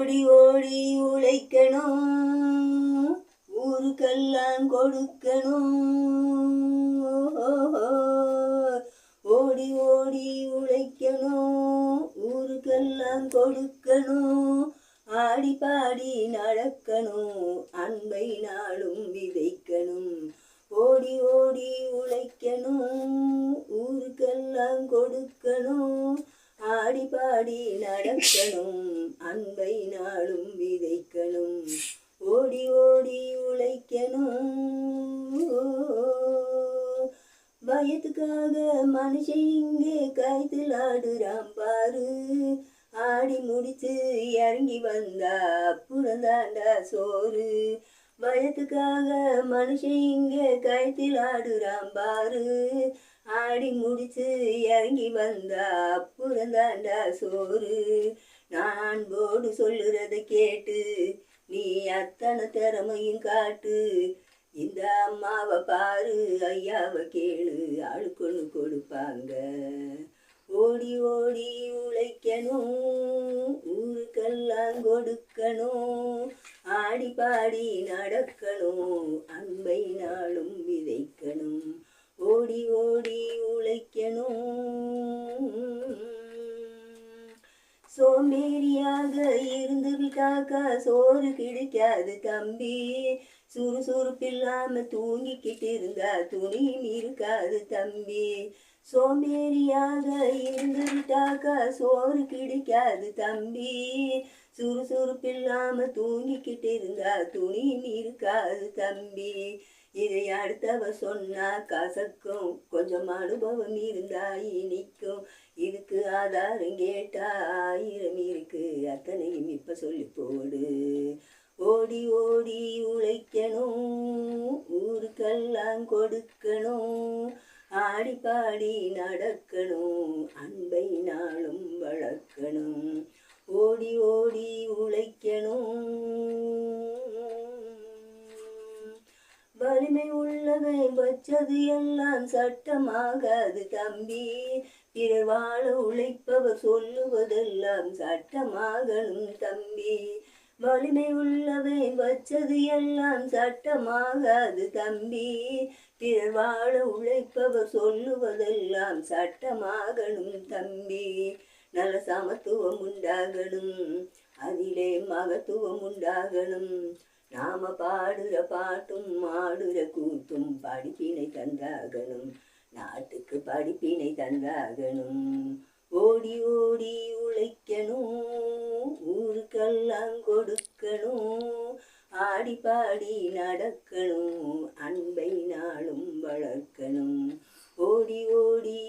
ஓடி ஓடி உழைக்கணும். ஊருக்கெல்லாம் கொடுக்கணும். ஓடி ஓடி உழைக்கணும். ஊருக்கெல்லாம் கொடுக்கணும். ஆடி பாடி நடக்கணும். அன்பை நாளும் விதைக்கணும். ஓடி ஓடி உழைக்கணும். ஊருக்கெல்லாம் கொடுக்கணும். ஆடி பாடி நடக்கணும். அன்பை நாளும் விதைக்கணும். ஓடி ஓடி உழைக்கணும். பயத்துக்காக மனுஷன் இங்கே கைத்தில் ஆடுறான் பாரு. ஆடி முடித்து இறங்கி வந்தா புறந்தாண்டா சோறு. பயத்துக்காக மனுஷன் இங்கே கயத்தில் ஆடுறான் பாரு. ஆடி முடிச்சு இறங்கி வந்தா அப்புறம் தாண்டா சோறு. நான் போடு சொல்லுறத கேட்டு நீ அத்தனை திறமையும் காட்டு. இந்த அம்மாவை பாரு ஐயாவை கேளு ஆளுக்கொன்று கொடுப்பாங்க. ஓடி ஓடி உழைக்கணும் ஊருக்கெல்லாம் கொடுக்கணும். பாடி பாடி நடக்கணும். அன்பை நாளும் விதைக்கணும். ஓடி ஓடி உழைக்கணும். சோம்பேறியாக இருந்து விட்டாக்கா சோறு கிடைக்காது தம்பி. சுறுசுறுப்பில்லாம தூங்கிக்கிட்டு இருந்தா துணியும் இருக்காது தம்பி. சோம்பேறியாக இருந்துவிட்டாக்கா சோறு கிடைக்காது தம்பி. சுறுசுறுப்பில்லாம தூங்கிக்கிட்டு இருந்தா துணியும் இருக்காது தம்பி. இதை அடுத்தவ சொன்னா கசக்கும். கொஞ்சம் அனுபவம் இருந்தா இனிக்கும். இதுக்கு ஆதாரம் கேட்டா ஆயிரம் இருக்கு. அத்தனையும் இப்ப சொல்லி போடு. ஓடி ஓடி உழைக்கணும். ஊருக்கெல்லாம் கொடுக்கணும். பாடி பாடி நடக்கணும். அன்பை நாளும் வளர்க்கணும். ஓடி ஓடி உழைக்கணும். வலிமை உள்ளவன் வச்சது எல்லாம் சட்டமாகாது தம்பி. பிறர் வாழ உழைப்பவர் சொல்லுவதெல்லாம் சட்டமாகணும் தம்பி. வலிமை உள்ளவன் வச்சது எல்லாம் சட்டமாகாது தம்பி. பிறர் வாழ உழைப்பவர் சொல்லுவதெல்லாம் சட்டமாகணும் தம்பி. நல்ல சமத்துவம் உண்டாகணும். அதிலே மகத்துவம் உண்டாகணும். நாம பாடுற பாட்டும் ஆடுற கூத்தும் படிப்பினை தந்தாகணும். நாட்டுக்கு படிப்பினை தந்தாகணும். ஓடி ஓடி உழைக்கணும் ஊருக்கெல்லாம் கொடுக்கணும் ஆடி பாடி நடக்கணும் அன்பை நாளும் வளர்க்கணும். ஓடி ஓடி